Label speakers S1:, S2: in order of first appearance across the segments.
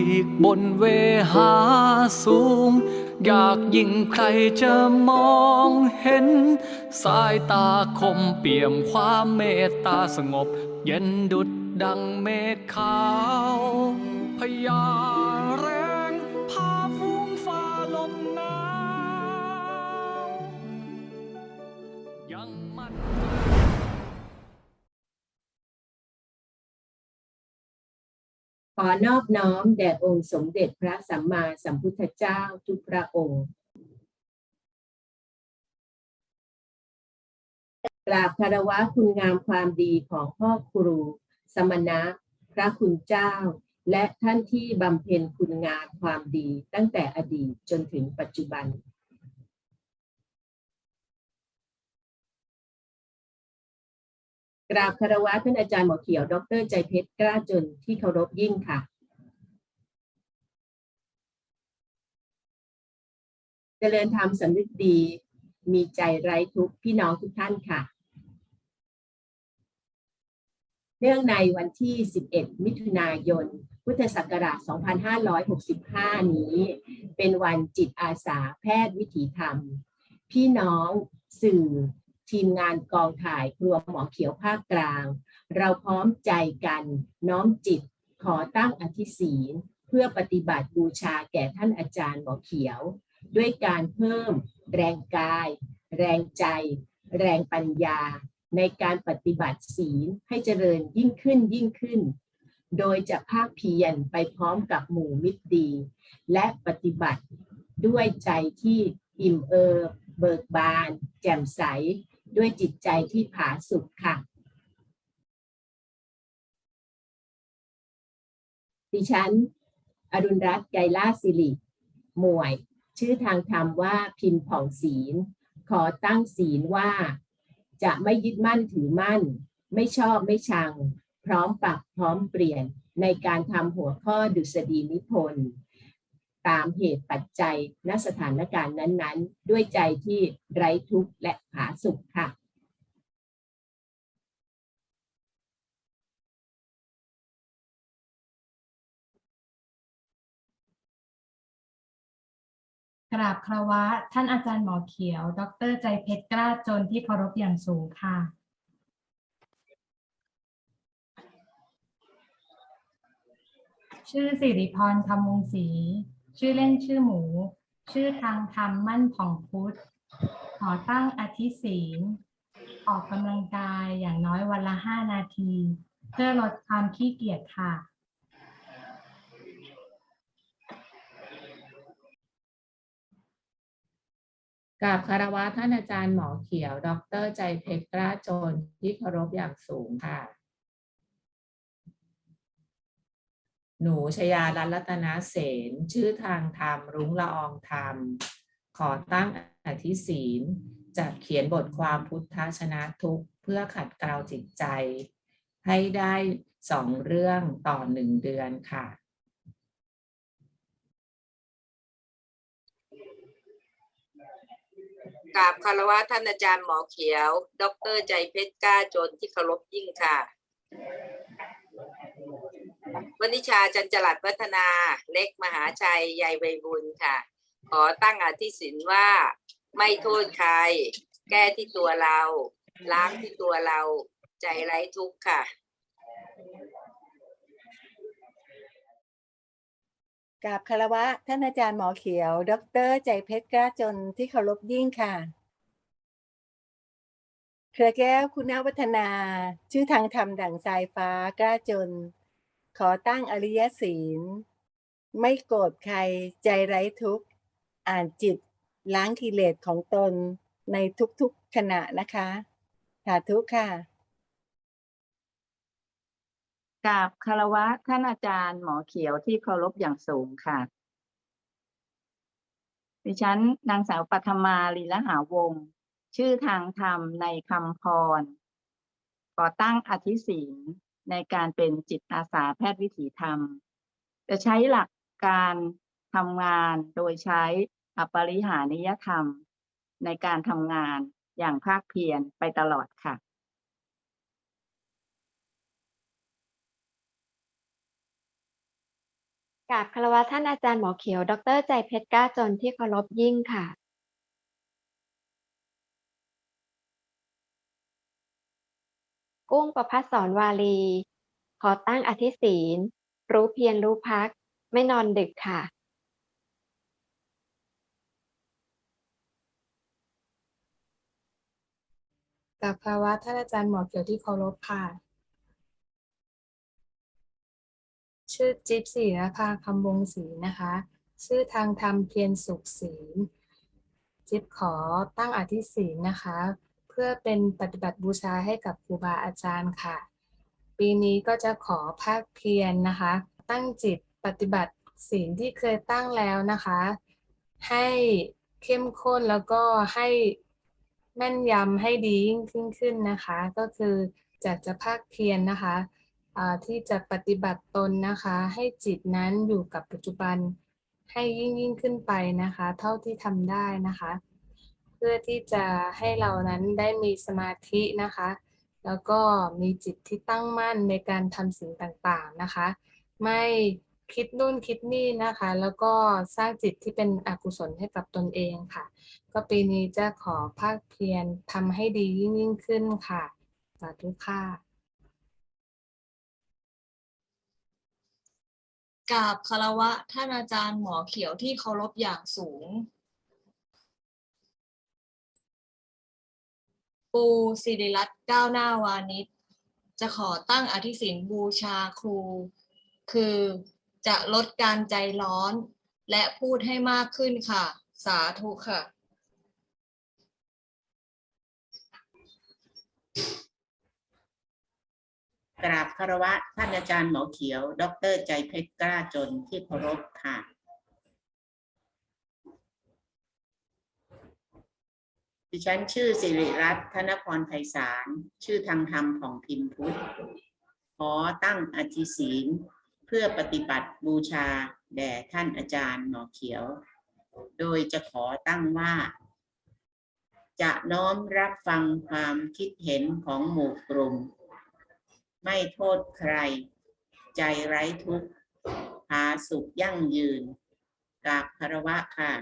S1: ปีกบนเวหาสูง อยากยิ่งใครจะมองเห็น สายตาคมเปี่ยมความเมตตาสงบ เย็นดุดดังเมฆขาวพยาแรงพา
S2: ขอนอบน้อมแด่องค์สมเด็จพระสัมมาสัมพุทธเจ้าทุกพระองค์กราบคารวะคุณงามความดีของพ่อครู สมณะ พระคุณเจ้า และท่านที่บำเพ็ญคุณงามความดีตั้งแต่อดีตจนถึงปัจจุบัน กราบคารวะท่านอาจารย์หมอเขียว ดรใจเพชรกล้าจนที่เคารพยิ่งค่ะ เจริญธรรมสำนึกดี มีใจไร้ทุกข์พี่น้องทุกท่านค่ะเนื่องในวันที่ 11 มิถุนายน พุทธศักราช 2565 นี้ เป็นวันจิตอาสาแพทย์วิถีธรรม พี่น้องสื่อ ทีมงานกองถ่ายครัวหมอเขียวภาคกลาง เราพร้อมใจกันน้อมจิตขอตั้งอธิศีล เพื่อปฏิบัติบูชาแก่ท่านอาจารย์หมอเขียว ด้วยการเพิ่ม แรงกาย แรงใจ แรงปัญญา ในการปฏิบัติศีลให้เจริญยิ่งขึ้นยิ่งขึ้น โดยจะภาคเพียรไปพร้อมกับหมู่มิตรดี และปฏิบัติด้วยใจที่อิ่มเอิบเบิกบาน แจ่มใส ด้วยจิตใจที่ผาสุกค่ะ ดิฉัน อรุณรัตน์ไกรลาสิริ หมวย ชื่อทางธรรมว่าพิมพ์ผ่องศีล ขอตั้งศีลว่า จะไม่ยึดมั่นถือมั่น ไม่ชอบไม่ชัง พร้อมปรับพร้อมเปลี่ยนในการทำหัวข้อดุษฎีนิพนธ์ ตามเหตุปัจจัยณสถานการณ์นั้น ๆ ด้วยใจที่ไร้ทุกข์และผาสุกค่ะ
S3: กราบคารวะ ท่านอาจารย์หมอเขียว ดรใจเพชรกล้าจนที่เคารพอย่างสูงค่ะชื่อสิริพรคำวงศรี ชื่อเล่นชื่อหมู ชื่อทางธรรมมั่นผ่องพุทธขอตั้งอธิศีลออกกำลังกายอย่างน้อยวันละห้านาที เพื่อลดความขี้เกียจค่ะ
S4: กราบคารวะท่านอาจารย์หมอเขียว ดรใจเพชรกล้าจนที่เคารพอย่างสูงค่ะ หนูชยารัตน์รัตนเสนชื่อทางธรรมรุ้งละอองธรรม ขอตั้งอธิศีลจัดเขียนบทความพุทธชนะทุกเพื่อขัดเกลาจิตใจ ให้ได้สองเรื่องต่อหนึ่งเดือนค่ะ
S5: กราบคารวะท่านอาจารย์หมอเขียว ดรใจเพชรกล้าจนที่เคารพยิ่งค่ะ วนิชาจันจรัดวัฒนาเล็กมหาชัยใหญ่ใบบุญค่ะ ขอตั้งอธิศินว่าไม่โทษใคร แก้ที่ตัวเรา ล้างที่ตัวเรา ใจไร้ทุกข์ค่ะ
S6: กราบคารวะ ท่านอาจารย์หมอเขียว ดร ใจเพชรกล้าจนที่เคารพยิ่งค่ะเครือแก้วคุณวัฒนา ชื่อทางธรรมดั่งสายฟ้ากล้าจน ขอตั้งอริยศีล ไม่โกรธใครใจไร้ทุกข์ อ่านจิตล้างกิเลสของตนในทุกๆขณะนะคะสาธุค่ะ
S7: กราบคารวะท่านอาจารย์หมอเขียวที่เคารพอย่างสูงค่ะ ดิฉันนางสาวปัทมาลีละหาวง ชื่อทางธรรมในคำพร ก่อตั้งอธิศีล ในการเป็นจิตอาสาแพทย์วิถีธรรม จะใช้หลักการทำงานโดยใช้อปริหานิยธรรม ในการทำงานอย่างภาคเพียรไปตลอดค่ะ
S8: กราบคารวะท่านอาจารย์หมอเขียว ดร ใจเพชรกล้าจนที่เคารพยิ่งค่ะ กุ้งประพัฒสอนวาลี ขอตั้งอธิศีล รู้เพียรรู้พัก ไม่นอนดึกค่ะ
S9: กับภาวะท่านอาจารย์หมอเขียวที่เคารพค่ะ ชื่อจิ๊บศรีนภาคำวงศรีนะคะ ชื่อทางธรรมเพียรสุขศรี จิ๊บขอตั้งอธิศีลนะคะ เพื่อเป็นปฏิบัติบูชาให้กับครูบาอาจารย์ค่ะ ปีนี้ก็จะขอภาคเพียรนะคะ ตั้งจิตปฏิบัติศีลที่เคยตั้งแล้วนะคะ ให้เข้มข้นแล้วก็ให้แม่นยำให้ดียิ่งขึ้นขึ้นนะคะ ก็คือจากจะภาคเพียรนะคะที่จะปฏิบัติตนนะคะ ให้จิตนั้นอยู่กับปัจจุบันให้ยิ่งยิ่งขึ้นไปนะคะ เท่าที่ทำได้นะคะ พื่อที่จะให้เรานั้นได้มีสมาธินะคะ แล้วก็มีจิตที่ตั้งมั่นในการทำสิ่งต่างๆนะคะ ไม่คิดนู่นคิดนี่นะคะ แล้วก็สร้างจิตที่เป็นอกุศลให้กับตนเองค่ะ ก็ปีนี้จะขอภาคเพียรทำให้ดียิ่งยิ่งขึ้นค่ะสาธุค่ะ
S10: กราบคารวะท่านอาจารย์หมอเขียวที่เคารพอย่างสูง ปูสิริรัตน์ก้าวหน้าวานิชจะขอตั้งอธิศีลบูชาครู คือจะลดการใจร้อน และพูดให้มากขึ้นค่ะ สาธุค่ะ
S11: กราบคารวะท่านอาจารย์หมอเขียว ดรใจเพชรกล้าจนที่เคารพค่ะ ดิฉันชื่อสิริรัตน์ธนพรไพศาล ชื่อทางธรรมของพิมพ์พุทธ ขอตั้งอธิศีลเพื่อปฏิบัติบูชาแด่ท่านอาจารย์หมอเขียว โดยจะขอตั้งว่า จะน้อมรับฟังความคิดเห็นของหมู่กลุ่ม ไม่โทษใคร ใจไร้ทุกข์หาสุขยั่งยืนกราบคารวะค่ะ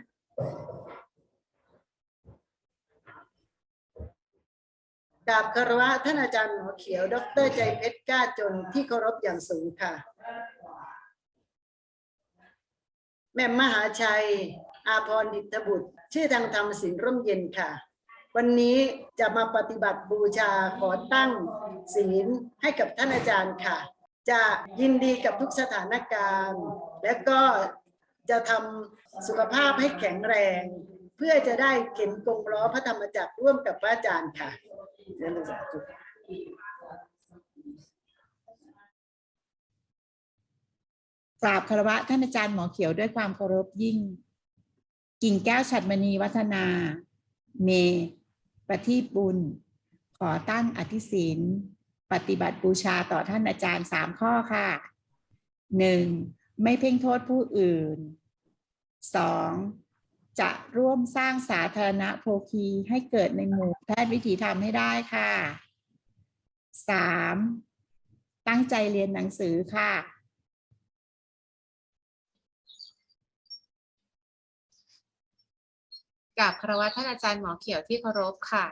S12: กราบคารวะท่านอาจารย์หมอเขียว ดรใจเพชรกล้าจนที่เคารพอย่างสูงค่ะ แม่มหาชัย อาพรดิตบุตร ชื่อทางธรรมสินร่มเย็นค่ะ วันนี้จะมาปฏิบัติบูชาขอตั้งศีลให้กับท่านอาจารย์ค่ะ จะยินดีกับทุกสถานการณ์ และก็จะทำสุขภาพให้แข็งแรง เพื่อจะได้เข็นกงล้อพระธรรมจักรร่วมกับพระอาจารย์ค่ะ เจริญสาธุ
S13: กราบคารวะท่านอาจารย์หมอเขียวด้วยความเคารพยิ่ง กิ่งแก้วฉัดมณีวัฒนา เมประทีปบุญ ขอตั้งอธิศีลปฏิบัติบูชาต่อท่านอาจารย์สามข้อค่ะหนึ่งไม่เพ่งโทษผู้อื่นสอง จะร่วมสร้างสาธารณโภคีให้เกิดในหมู่แพทย์วิถีธรรมให้ได้ค่ะสามตั้งใจเรียนหนังสือค่ะ
S4: กับคารวะท่านอาจารย์หมอเขียวที่เคารพค่ะ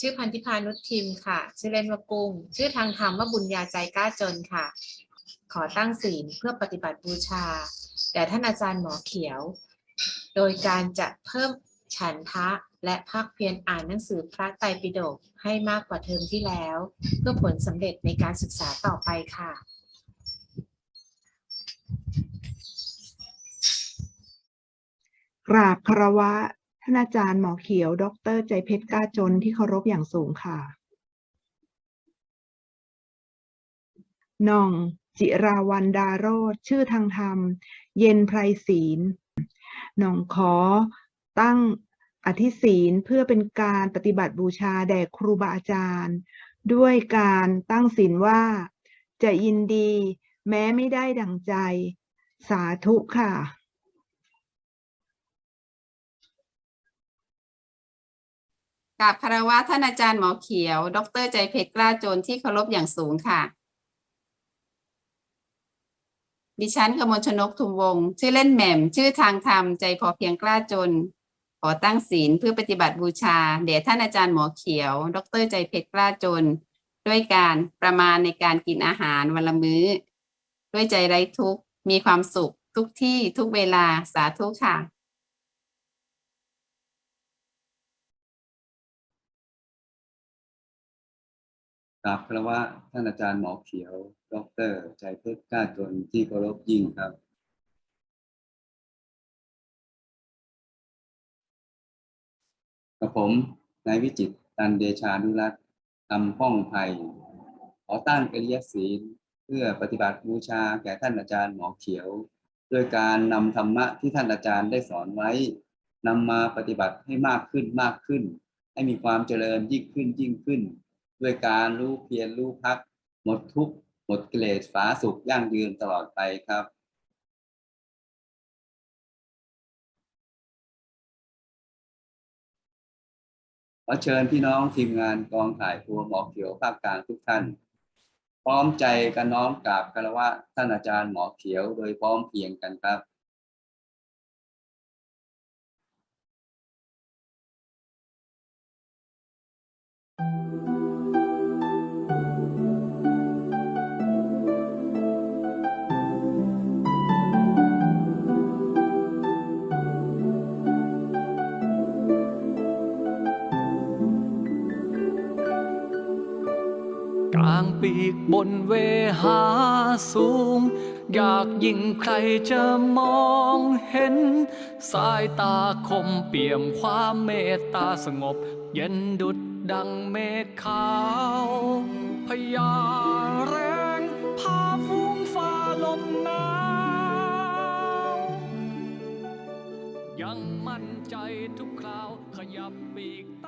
S4: ชื่อพันธิพานุทิมค่ะ ชื่อเล่นว่ากุ้ง ชื่อทางธรรมว่าบุญญาใจกล้าจนค่ะ ขอตั้งศีลเพื่อปฏิบัติบูชาแด่ท่านอาจารย์หมอเขียว โดยการจะเพิ่มฉันทะและภาคเพียรอ่านหนังสือพระไตรปิฎกให้มากกว่าเทอมที่แล้ว เพื่อผลสำเร็จในการศึกษาต่อไปค่ะ
S14: กราบคารวะท่านอาจารย์หมอเขียว ดร ใจเพชรกล้าจนที่เคารพอย่างสูงค่ะน่อง จิราวันดาโรธชื่อทางธรรม เย็นไพรศีลหนองขอตั้งอธิศีลเพื่อเป็นการปฏิบัติบูชาแด่ครูบาอาจารย์ ด้วยการตั้งศีลว่า จะยินดีแม้ไม่ได้ดังใจ สาธุค่ะ
S15: กราบคารวะท่านอาจารย์หมอเขียว ดรใจเพชรกล้าจนที่เคารพอย่างสูงค่ะ ดิฉันกมลชนกทุมวงศ์ชื่อเล่นแหม่ม ชื่อทางธรรมใจพอเพียงกล้าจน ขอตั้งศีลเพื่อปฏิบัติบูชาเด่ท่านอาจารย์หมอเขียว ดรใจเพชรกล้าจน ด้วยการประมาณในการกินอาหารวันละมื้อ ด้วยใจไร้ทุกข์มีความสุขทุกที่ทุกเวลาสาธุค่ะ
S16: กราบคารวะท่านอาจารย์หมอเขียว ดรใจเพชรกล้าจนที่เคารพยิ่งครับ กับผมนายวิจิตตันเดชานุรัตน์ทำห้องไทยขอตั้งอริยศีล เพื่อปฏิบัติบูชาแก่ท่านอาจารย์หมอเขียว ด้วยการนำธรรมะที่ท่านอาจารย์ได้สอนไว้นำมาปฏิบัติให้มากขึ้นมากขึ้น ให้มีความเจริญยิ่งขึ้นยิ่งขึ้น ด้วยการรู้เพียรรู้พัก หมดทุกข์หมดกิเลสฟ้าสุขยั่งยืนตลอดไปครับขอเชิญพี่น้องทีมงานกองถ่ายครัวหมอเขียวภาคกลางทุกท่าน พร้อมใจกันน้อมกราบคารวะท่านอาจารย์หมอเขียวโดยพร้อมเพียงกันครับ
S1: บนเวหาสูง อยากยิ่งใครจะมองเห็น สายตาคมเปี่ยมความเมตตาสงบ เย็นดุดดังเมฆขาว พยาแรงพาฟุ้งฟ้าลมหนาวยังมั่นใจทุกคราวขยับปีก